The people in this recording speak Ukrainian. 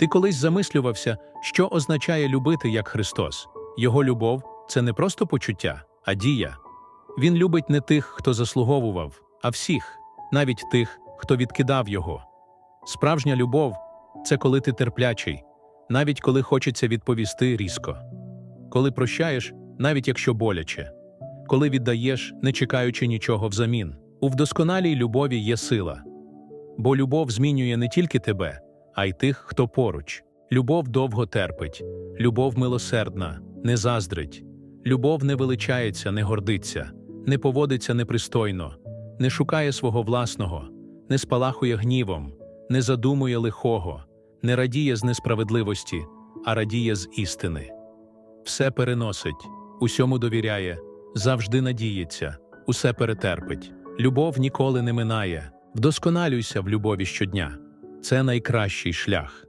Ти колись замислювався, що означає любити як Христос. Його любов це не просто почуття, а дія. Він любить не тих, хто заслуговував, а всіх, навіть тих, хто відкидав його. Справжня любов це коли ти терплячий, навіть коли хочеться відповісти різко, коли прощаєш, навіть якщо боляче, коли віддаєш, не чекаючи нічого взамін. У вдосконалій любові є сила, бо любов змінює не тільки тебе, а й тих, хто поруч. Любов довго терпить, любов милосердна, не заздрить, любов не величається, не гордиться, не поводиться непристойно, не шукає свого власного, не спалахує гнівом, не задумує лихого, не радіє з несправедливості, а радіє з істини. Все переносить, усьому довіряє, завжди надіється, усе перетерпить. Любов ніколи не минає. Вдосконалюйся в любові щодня. Це найкращий шлях.